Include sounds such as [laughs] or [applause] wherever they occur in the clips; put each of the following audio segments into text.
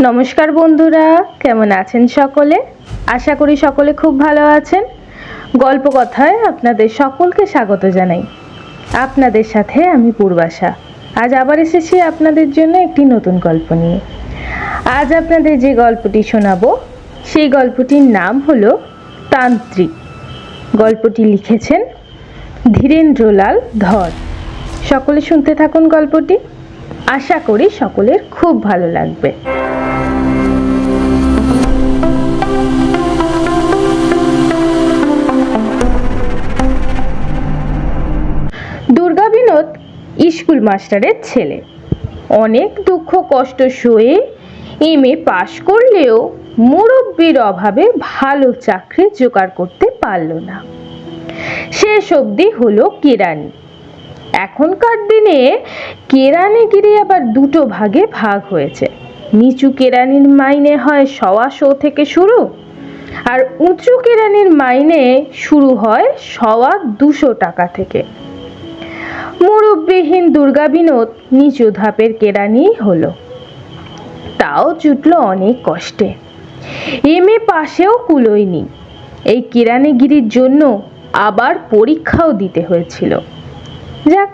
নমস্কার বন্ধুরা, কেমন আছেন সকলে? আশা করি সকলে খুব ভালো আছেন। গল্প কথায় আপনাদের সকলকে স্বাগত জানাই। আপনাদের সাথে আমি পূর্বাশা। আজ আবার এসেছি আপনাদের জন্য একটি নতুন গল্প নিয়ে। আজ আপনাদের যে গল্পটি শোনাবো, সেই গল্পটির নাম হলো তান্ত্রিক। গল্পটি লিখেছেন ধীরেন্দ্রলাল ধর। সকলে শুনতে থাকুন গল্পটি। আশা করি সকলের খুব ভালো লাগবে। দুর্গা বিনোদ, স্কুল মাস্টারের ছেলে। অনেক দুঃখ কষ্ট সয়ে এম এ পাশ করলেও মুরব্বির অভাবে ভালো চাকরি জোগাড় করতে পারল না। শেষ অবধি হলো কেরানি। এখনকার দিনে কেরানিগিরি আবার দুটো ভাগে ভাগ হয়েছে। নিচু কেরানির মাইনে হয় সওয়া শো থেকে শুরু, আর উঁচু কেরানির মাইনে শুরু হয় সওয়া দুশো টাকা থেকে। মুরব্বিহীন দুর্গা বিনোদ নিচু ধাপের কেরানি হলো। তাও জুটলো অনেক কষ্টে। এম এ পাশেও কুলোয়নি এই কেরানিগিরির জন্য আবার পরীক্ষাও দিতে হয়েছিল। যাক,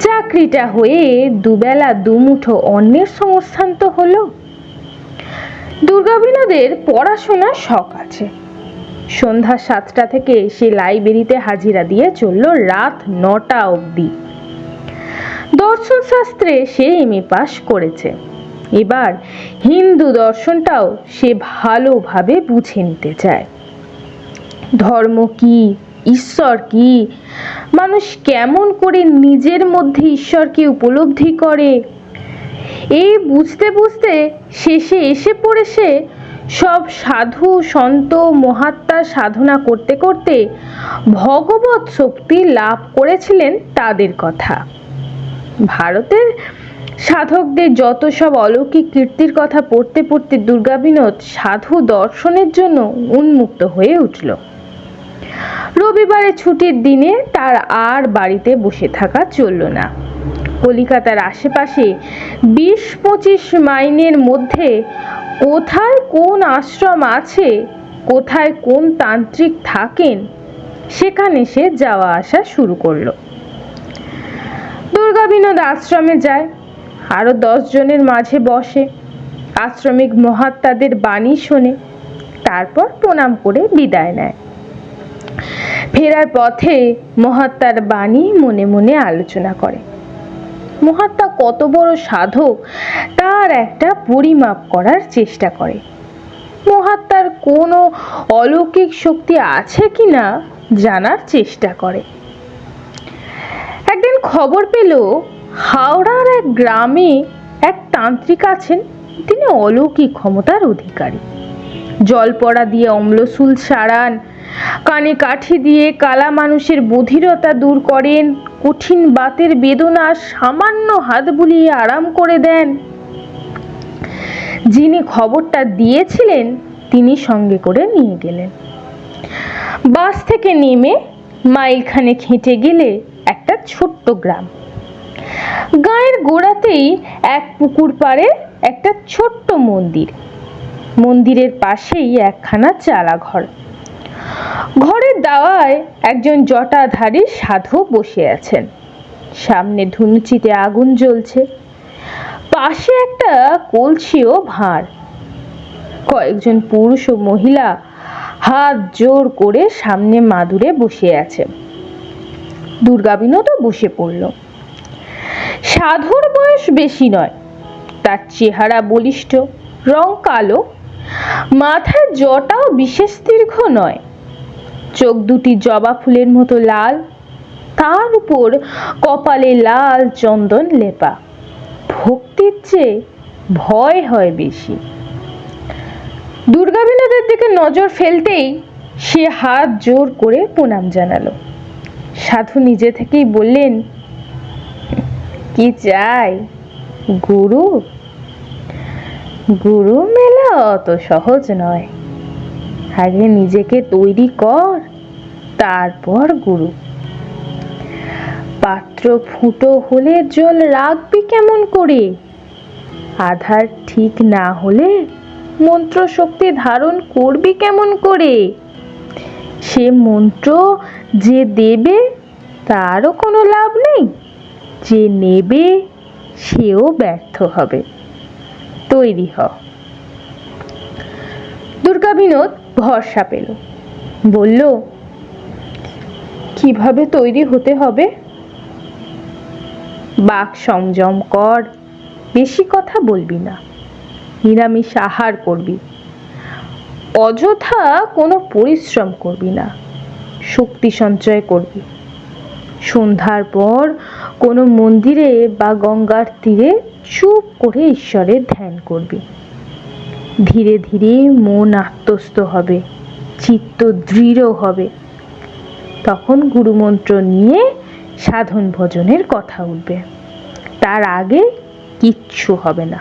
চাকরিটা হয়ে দুবেলা দুমুঠো অন্যের সংস্থান তো হলো। দুর্গা বিনোদের পড়াশোনার শখ আছে। সন্ধ্যা সাতটা থেকে সে লাইব্রেরিতে হাজিরা দিয়ে চলল রাত নটা অবধি। দর্শন শাস্ত্রে সে এম এ পাশ করেছে। এবার হিন্দু দর্শনটাও সে ভালোভাবে বুঝে নিতে চায়। ধর্ম কি? ঈশ্বর কি? মানুষ কেমন করে নিজের মধ্যে ঈশ্বরকে উপলব্ধি করে? এই বুঝতে বুঝতে শেষে এসে পড়ে সে সব সাধু, সন্ত মহাত্মার সাধনা করতে করতে ভগবত শক্তি লাভ করেছিলেন তাদের কথা। ভারতের সাধকদের যত সব অলৌকিক কীর্তির কথা পড়তে পড়তে দুর্গা বিনোদ সাধু দর্শনের জন্য উন্মুক্ত হয়ে উঠল। রবিবারে ছুটির দিনে তার আর বাড়িতে বসে থাকা চলল না। কলিকাতার আশেপাশে বিশ পঁচিশ মাইনের মধ্যে কোথায় কোন আশ্রম আছে, কোথায় কোন তান্ত্রিক থাকেন, সেখানে সে যাওয়া আসা শুরু করল। দুর্গা বিনোদ আশ্রমে যায়, আরও দশ জনের মাঝে বসে। আশ্রমিক মহাত্মাদের বাণী শোনে, তারপর প্রণাম করে বিদায় নেয়। ফেরার পথে মহাত্মার বাণী মনে মনে আলোচনা করে। মহাত্মা কত বড় সাধক, তার একটা পরিমাপ করার চেষ্টা করে। মহাত্মার কোনো অলৌকিক শক্তি আছে কিনা জানার চেষ্টা করে। একদিন খবর পেল, হাওড়ার এক গ্রামে এক তান্ত্রিক আছেন, তিনি অলৌকিক ক্ষমতার অধিকারী। জল পড়া দিয়ে অম্লসুল সারান কানে কাঠি দিয়ে কালা মানুষের বধিরতা দূর করেন, কঠিন বাতের বেদনা সামান্য হাত বুলিয়ে আরাম করে দেন। যিনি খবরটা দিয়েছিলেন, তিনি সঙ্গে করে নিয়ে গেলেন। বাস থেকে নেমে মাইলখানে হেঁটে গেলে একটা ছোট্ট গ্রাম। গায়ের গোড়াতেই এক পুকুর পাড়ে একটা ছোট্ট মন্দির। মন্দিরের পাশেই একখানা চালা ঘর ঘরের দাওয়ায় একজন জটাধারী সাধু বসে আছেন। সামনে ধুনুচিতে আগুন জ্বলছে। পাশে একটা কলসি ও ভাঁড়। কয়েকজন পুরুষ ও মহিলা হাত জোর করে সামনে মাদুরে বসে আছে। দুর্গা বিনোদও বসে পড়ল। সাধুর বয়স বেশি নয়, তার চেহারা বলিষ্ঠ, রং কালো, মাথার জটাও বিশেষ দীর্ঘ নয়। চোখ দুটি জবা ফুলের মতো লাল, তার উপর কপালে লাল চন্দন লেপা। ভক্তির চেয়ে ভয় হয় বেশি। দুর্গা বিনোদের দিকে নজর ফেলতেই সে হাত জোর করে প্রণাম জানালো। সাধু নিজে থেকেই বললেন, কি চাই গুরু? গুরু মেলা অত সহজ নয়। আগে নিজেকে তৈরি কর। তারপর গুরু। পাত্র ফুটো হলে জল রাখবি কেমন করে? আধার ঠিক না হলে মন্ত্র শক্তি ধারণ করবি কেমন করে? সে মন্ত্র যে দেবে তারও কোনো লাভ নেই। যে নেবে সেও ব্যর্থ হবে। তৈরি হ। দুর্গা বিনোদ ভরসা পেল। বলল, কীভাবে তৈরি হতে হবে? বাক সংযম কর, বেশি কথা বলবি না। নিরামিষ আহার করবি। অযথা কোনো পরিশ্রম করবি না। শক্তি সঞ্চয় করবি। সন্ধ্যার পর কোনো মন্দিরে বা গঙ্গার তীরে চুপ করে ঈশ্বরের ধ্যান করবি। ধীরে ধীরে মন আত্মস্থ হবে, চিত্ত দৃঢ় হবে। তখন গুরুমন্ত্র নিয়ে সাধন ভজনের কথা উঠবে। তার আগে কিচ্ছু হবে না।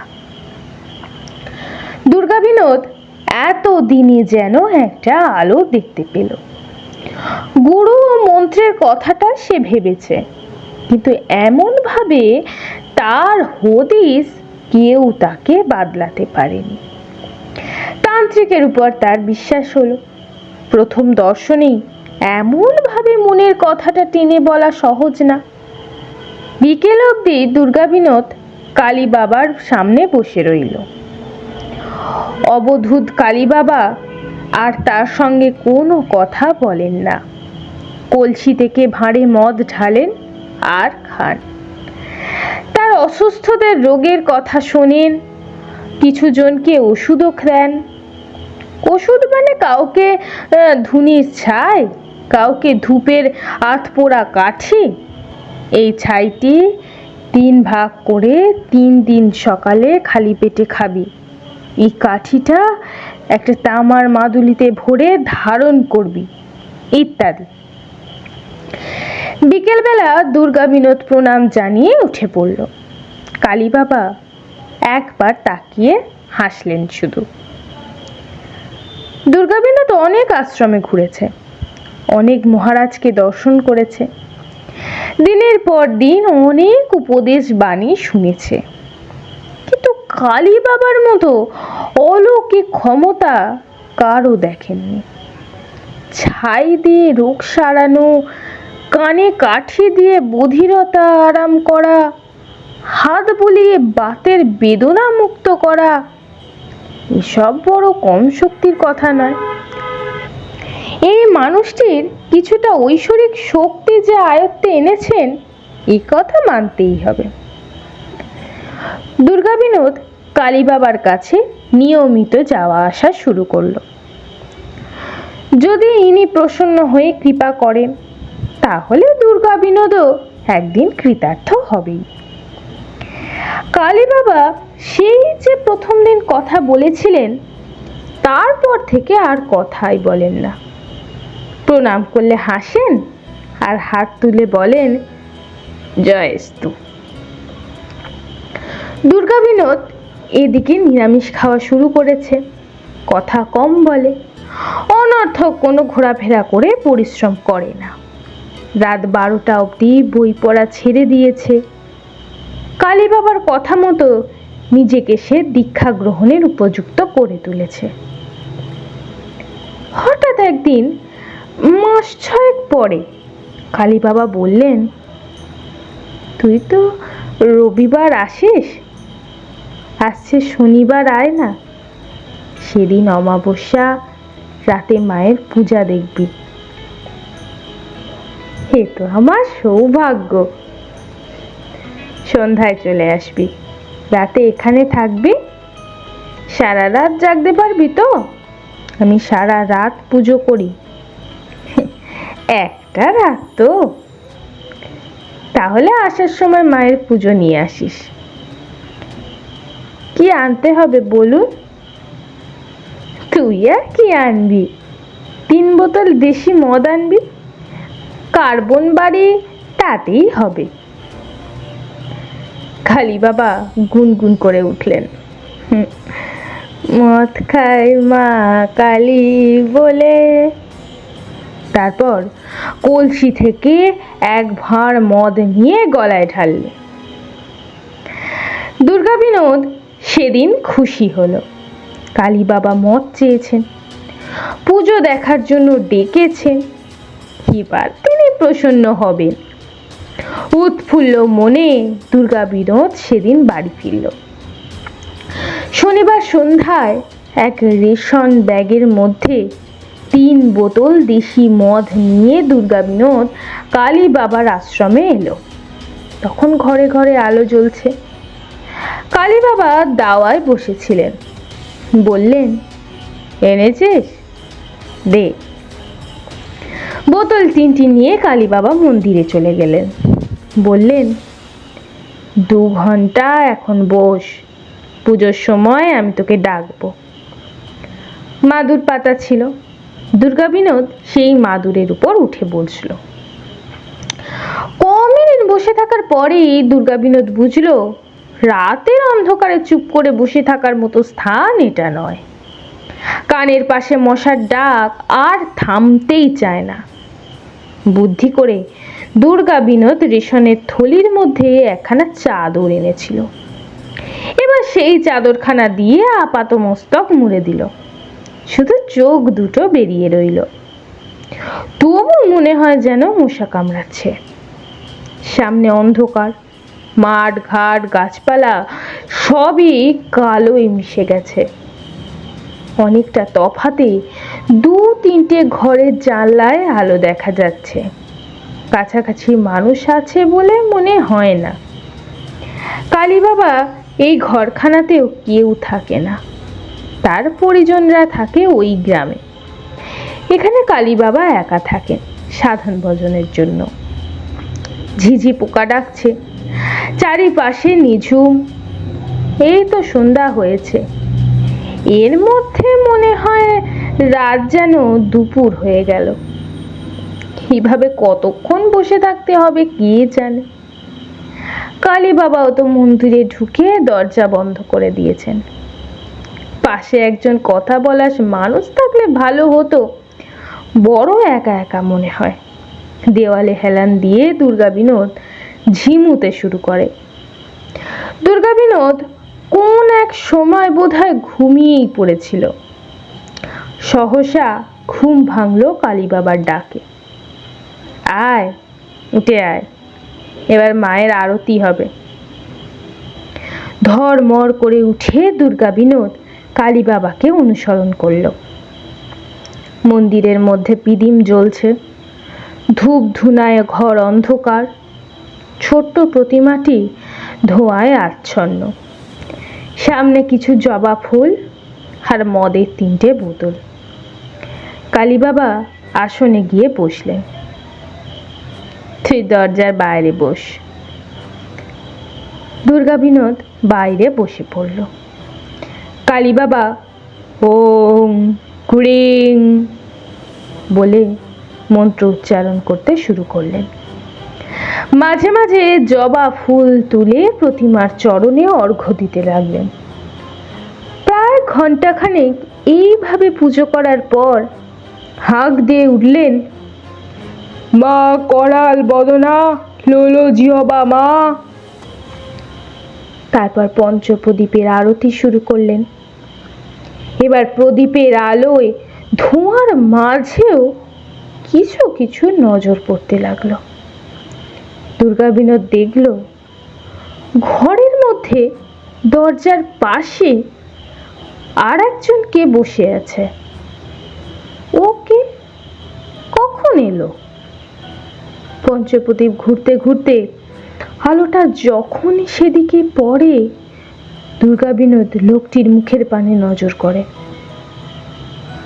দুর্গা বিনোদ এত দিনে যেন একটা আলো দেখতে পেল। গুরু ও মন্ত্রের কথাটা সে ভেবেছে, কিন্তু এমন ভাবে তার হদিস কেউ তাকে বাদলাতে পারেনি। তান্ত্রিকের উপর তার বিশ্বাস হলো। প্রথম দর্শনেই এমনভাবে মনের কথাটা টেনে বলা সহজ না। বিকেল অবধি দুর্গা বিনোদ কালী বাবার সামনে বসে রইল। অবধূত কালী বাবা আর তার সঙ্গে কোনো কথা বলেন না। কলসি থেকে ভাঁড়ে মদ ঢালেন আর খান। তার অসুস্থদের রোগের কথা শোনেন কিছু জনকে ওষুধও দেন। ওষুধ মানে কাউকে ধুনির ছাই? কাউকে ধূপের আতপোড়া কাঠি? এই ছাইটি তিন ভাগ করে তিন দিন সকালে খালি পেটে খাবি। এই কাঠিটা একটা তামার মাদুলিতে ভরে ধারণ করবি, ইত্যাদি। বিকেলবেলা দুর্গা বিনোদ প্রণাম জানিয়ে উঠে পড়ল। কালী বাবা একবার তাকিয়ে হাসলেন শুধু। দুর্গা তো অনেক আশ্রমে ঘুরেছে, অনেক মহারাজকে দর্শন করেছে। দিনের পর দিন অনেক উপদেশ বাণী শুনেছে। কিন্তু কালী বাবার মতো অলৌকিক ক্ষমতা কারও দেখেননি। ছাই দিয়ে রোগ সারানো, কানে কাঠি দিয়ে বধিরতা আরাম করা, হাত বুলিয়ে বাতের বেদনা মুক্ত করা এসব বড় কম শক্তির কথা নয়। এই মানুষটির কিছুটা ঐশ্বরিক শক্তি যে আয়ত্তে এনেছেন এই কথা মানতেই হবে। দুর্গা বিনোদ কালী বাবার কাছে নিয়মিত যাওয়া আসা শুরু করল। যদি ইনি প্রসন্ন হয়ে কৃপা করেন, তাহলে দুর্গা বিনোদও একদিন কৃতার্থ হবেই। কালী বাবা সেই যে প্রথম দিন কথা বলেছিলেন, তারপর থেকে আর কথাই বলেন না। প্রণাম করলে হাসেন আর হাত তুলে বলেন জয়স্তু দুর্গা বিনোদ এদিকে নিরামিষ খাওয়া শুরু করেছে। কথা কম বলে, অনর্থক কোনো ঘোরাফেরা করে পরিশ্রম করে না। রাত বারোটা অবধি বই পড়া ছেড়ে দিয়েছে। কালী বাবার কথা মতো নিজেকে সে দীক্ষা গ্রহণের উপযুক্ত করে তুলেছে। হঠাৎ একদিন, মাস ছয়েক পরে, কালী বাবা বললেন, তুই তো রবিবার আসিস? আসছে শনিবার আয় না। সেদিন অমাবস্যা, রাতে মায়ের পূজা দেখবি। এ তো আমার সৌভাগ্য। সন্ধ্যায় চলে আসবি। রাতে এখানে থাকবি? সারা রাত জাগতে পারবি তো? আমি সারা রাত পুজো করি। [laughs] একটা রাত তো। তাহলে আসার সময় মায়ের পুজো নিয়ে আসিস। কি আনতে হবে বলুন? তুই আর কি আনবি? তিন বোতল দেশি মদ আনবি? কার্বন বাড়ি তাতেই হবে। খালি বাবা গুনগুন করে উঠলেন। মদ খাই মা কালী বলে। তারপর কলসি থেকে এক ভাঁড় মদ নিয়ে গলায় ঢাললে। দুর্গা বিনোদ সেদিন খুশি হলো। কালী বাবা মদ চেয়েছেন, পুজো দেখার জন্য ডেকেছেন। এবার তিনি প্রসন্ন হবেন। উৎফুল্ল মনে, দুর্গা বিনোদ সেদিন বাড়ি ফিরল। শনিবার সন্ধ্যায় এক রেশন ব্যাগের মধ্যে তিন বোতল দেশি মদ নিয়ে দুর্গা বিনোদ কালী বাবার আশ্রমে এলো। তখন ঘরে ঘরে আলো জ্বলছে। কালী বাবা দাওয়ায় বসেছিলেন। বললেন, এনেছিস? দে। বোতল তিনটি নিয়ে কালী বাবা মন্দিরে চলে গেলেন। বললেন, দু ঘণ্টা এখন বস, পুজোর সময় আমি তোকে ডাকবো। মাদুর পাতা ছিল। দুর্গা বিনোদ সেই মাদুরের উপর উঠে বসল। ক বসে থাকার পরেই দুর্গা বিনোদ বুঝলো, রাতের অন্ধকারে চুপ করে বসে থাকার মতো স্থান এটা নয়। কানের পাশে মশার ডাক আর থামতেই চায় না। বুদ্ধি করে দুর্গা বিনোদ রেশনের থলির মধ্যে একখানা চাদর এনেছিল। এবার সেই চাদরখানা দিয়ে আপাত মস্তক মুড়ে দিল। শুধু চোখ দুটো বেরিয়ে রইল। তবু মনে হয় যেন মশা কামড়াচ্ছে। সামনে অন্ধকার, মাঠ, ঘাট, গাছপালা, সবই কালোই মিশে গেছে। অনেকটা তফাতে দু তিনটে ঘরের জানলায় আলো দেখা যাচ্ছে। কাছাকাছি মানুষ আছে বলে মনে হয় না। কালী বাবা এই ঘরখানাতেও কেউ থাকে না। তার পরিজনরা থাকে ওই গ্রামে। এখানে কালী বাবা একা থাকেন সাধন ভজনের জন্য। ঝিঝি পোকা ডাকছে, চারিপাশে নিঝুম। এই তো সন্ধ্যা হয়েছে। এর মধ্যে মনে হয় রাত যেন দুপুর হয়ে গেল। কতক্ষণ বসে থাকতে হবে কে জানে? কালী বাবাও তো মন্দিরে ঢুকে দরজা বন্ধ করে দিয়েছেন। পাশে একজন কথা বলার মানুষ থাকলে ভালো হতো, বড় একা একা মনে হয়। দেওয়ালে হেলান দিয়ে দুর্গা বিনোদ ঝিমুতে শুরু করে। দুর্গা বিনোদ কোন এক সময় বোধহয় ঘুমিয়েই পড়েছিল। সহসা ঘুম ভাঙল কালী বাবার ডাকে। আয়, উঠে আয়। এবার মায়ের আরতি হবে। ধরমর করে উঠে দুর্গা বিনোদ কালী বাবাকে অনুসরণ করল। মন্দিরের মধ্যে পিদিম জ্বলছে। ধূপ ধুনায় ঘর অন্ধকার। ছোট্ট প্রতিমাটি ধোঁয়ায় আচ্ছন্ন। সামনে কিছু জবা ফুল আর মদের তিনটে বোতল। কালী বাবা আসনে গিয়ে বসলেন। তুই দরজার বাইরে বস। দুর্গা বিনোদ বাইরে বসে পড়ল। কালী বাবা, ওম কুড়িং বলে মন্ত্র উচ্চারণ করতে শুরু করলেন। মাঝে মাঝে জবা ফুল তুলে প্রতিমার চরণে অর্ঘ্য দিতে লাগলেন। প্রায় ঘন্টাখানেক এইভাবে পুজো করার পর হাঁক দিয়ে উঠলেন মা করাল বদনা, লোলো জিহবা মা। তারপর পঞ্চপ্রদীপের আরতি শুরু করলেন। এবার প্রদীপের আলোয় ধোঁয়ার মাঝেও কিছু কিছু নজর পড়তে লাগল। দুর্গা বিনোদ দেখল, ঘরের মধ্যে দরজার পাশে আর একজন কে বসে আছে। ওকে কখন এলো? পঞ্চপ্রদীপ ঘুরতে ঘুরতে আলোটা যখন সেদিকে পড়ে, দুর্গা বিনোদ লোকটির মুখের পানে নজর করে।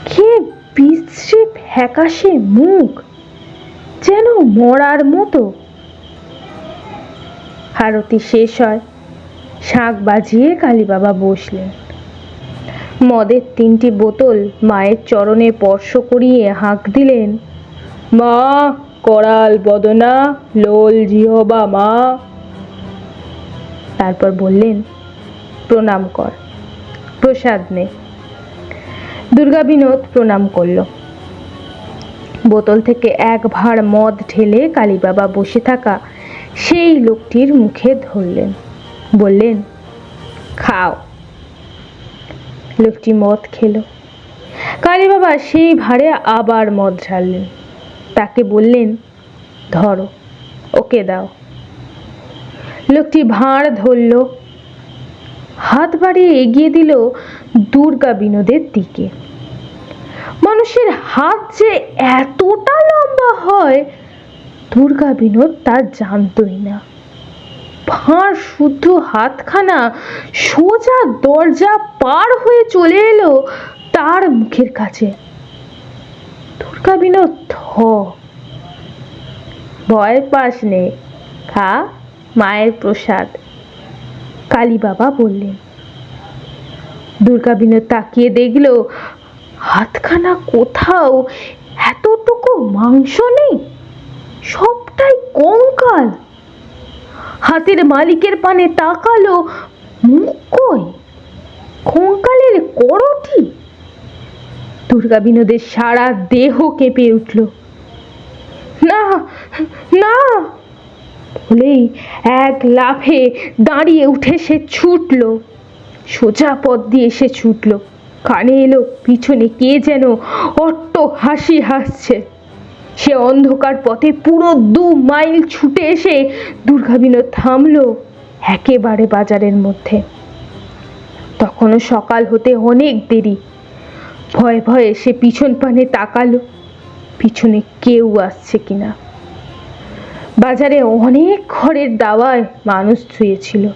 কে বিশ্রী ফ্যাকাশে মুখ, যেন মরার মতো। আরতি শেষ হয় শাঁখ বাজিয়ে কালী বাবা বসলেন। মদের তিনটি বোতল মায়ের চরণে স্পর্শ করিয়ে হাঁক দিলেন, মা করাল বদনা, লোল জিহবা মা। তারপর বললেন, প্রণাম কর, প্রসাদ নে। দুর্গা বিনোদ প্রণাম করল। বোতল থেকে এক ভাঁড় মদ ঢেলে কালীবাবা বসে থাকা সেই লোকটির মুখে ধরলেন। বললেন, খাও। লোকটি মদ খেলো। কালী বাবা সেই ভারে আবার মদ ঢাললেন। তাকে বললেন, ধরো, ওকে দাও। লোকটি ভাঁড় ধরল, হাত বাড়িয়ে এগিয়ে দিল দুর্গা বিনোদের দিকে। মানুষের হাত যে এতটা লম্বা হয়, দুর্গা বিনোদ তা জানতই না। ভাঁড় শুদ্ধ হাতখানা সোজা দরজা পার হয়ে চলে এলো তার মুখের কাছে। দুর্গা বিনোদ থ ভয় পাস নে, খা মায়ের প্রসাদ। কালী বাবা বললেন দুর্গা বিনোদ তাকিয়ে দেখল, হাতখানা কোথাও এতটুকু মাংস নেই, সবটাই কঙ্কাল। হাতের মালিকের পানে তাকালো, মুখ কই? কঙ্কালের করটি দুর্গা বিনোদের সারা দেহ কেঁপে উঠল। না না! বলেই এক লাফে দাঁড়িয়ে উঠে সে ছুটল। সোজা পথ দিয়ে সে ছুটল। কানে এলো, পিছনে কে যেন অট্ট হাসি হাসছে। সে অন্ধকার পথে পুরো দু মাইল ছুটে এসে দুর্গা বিনোদ থামলো একেবারে বাজারের মধ্যে। তখনও সকাল হতে অনেক দেরি। ভয়ে ভয়ে সে পিছন পানে তাকালো। পিছনে কেউ আসছে কিনা। বাজারে অনেক ঘরের দাওয়ায় মানুষ শুয়েছিল।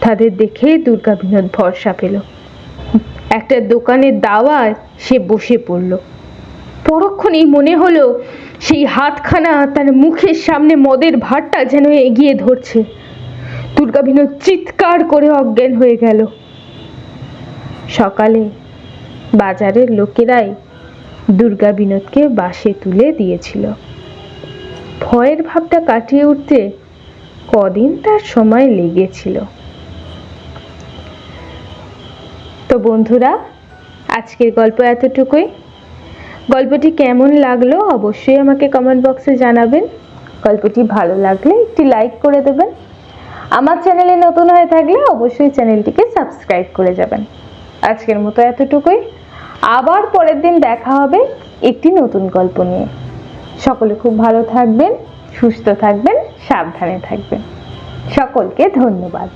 তাদের দেখে দুর্গা বিনোদ ভরসা পেল। একটা দোকানের দাওয়ায় সে বসে পড়ল। পরক্ষণেই মনে হলো সেই হাতখানা তার মুখের সামনে মদের ভাতটা যেন এগিয়ে ধরছে। দুর্গা বিনোদ চিৎকার করে অজ্ঞান হয়ে গেল। সকালে বাজারের লোকেরাই দুর্গা বিনোদকে বাসে তুলে দিয়েছিল। ভয়ের ভাবটা কাটিয়ে উঠতে কদিন তার সময় লেগেছিল। তো বন্ধুরা, আজকের গল্প এতটুকুই। গল্পটি কেমন লাগল অবশ্যই আমাকে কমেন্ট বক্সে জানাবেন। গল্পটি ভালো লাগলে একটি লাইক করে দেবেন। আমার চ্যানেলে নতুন হয়ে থাকলে অবশ্যই চ্যানেলটিকে সাবস্ক্রাইব করে যাবেন। আজকের মতো এতটুকুই। আবার পরের দিন দেখা হবে একটি নতুন গল্প নিয়ে। সকলে খুব ভালো থাকবেন, সুস্থ থাকবেন, সাবধানে থাকবেন। সকলকে ধন্যবাদ।